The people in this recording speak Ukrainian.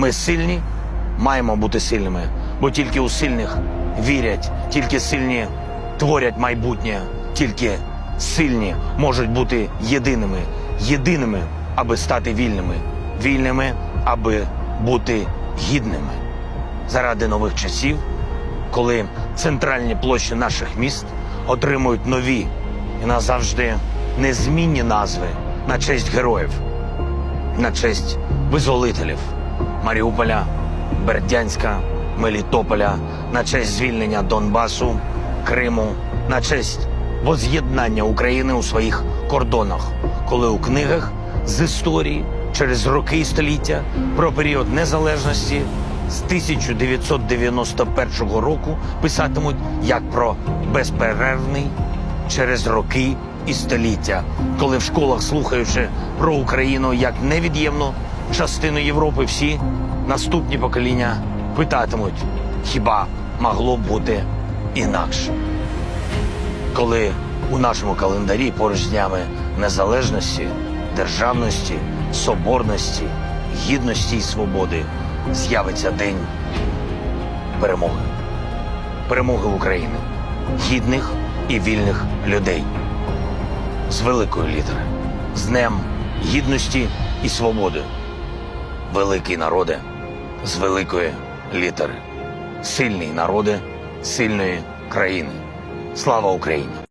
Ми сильні, маємо бути сильними, бо тільки у сильних вірять, тільки сильні творять майбутнє, тільки сильні можуть бути єдиними, єдиними, аби стати вільними, вільними, аби бути гідними. Заради нових часів, коли центральні площі наших міст отримують нові і назавжди незмінні назви на честь героїв на честь визволителів Маріуполя, Бердянська, Мелітополя, на честь звільнення Донбасу, Криму, на честь воз'єднання України у своїх кордонах, коли у книгах з історії через роки і століття про період незалежності з 1991 року писатимуть як про безперервний через роки і століття, коли в школах, слухаючи про Україну як невід'ємну частину Європи, всі наступні покоління питатимуть, хіба могло б бути інакше? Коли у нашому календарі поруч з днями незалежності, державності, соборності, гідності і свободи з'явиться день перемоги. Перемоги України, гідних і вільних людей з великої літери, з Днем Гідності і Свободи. Великий народи з великої літери. Сильний народи сильної країни. Слава Україні!